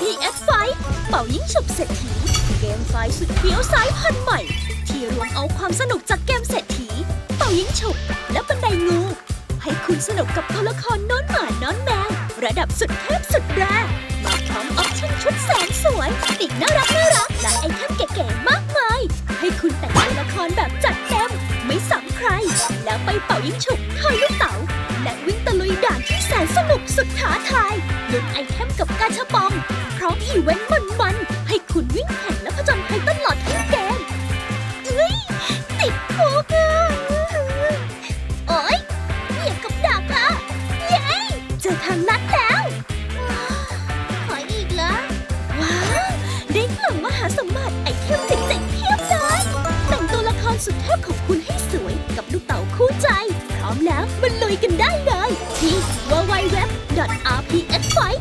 PS5 เป่ายิงฉุบเศรษฐี เกมไฟสุดเฟี้ยวสายพันธุ์ใหม่ ที่รวมเอาความสนุกจากเกมเศรษฐี เป่ายิงฉุบและบันไดงู ให้คุณสนุกกับตัวละครน้อนหมาน้อนแมว ระดับสุดเทพสุดแรกมาพร้อมออปชั่นชุดแสนสวยติดน่ารักน่ารักและไอเทมเก๋ๆมากมาย ให้คุณแต่งตัวละครแบบจัดเต็มไม่ซ้ำใคร แล้วไปเป่ายิงฉุบทอยลูกเต๋าและวิ่งตะลุยด่านที่แสนสนุกสุดท้าทายลุ้นไอเทมกับกาชาปองางลัดแล้วขออีกแล้วว้าวได้กล่องมหาสมบัติไอเทมเจ๋งๆเพียบเลยแต่งตัวละครสุดเทพของคุณให้สวยกับลูกเต๋าคู่ใจ พร้อมแล้วมาลุยกันได้เลยที่ w w w r p x f i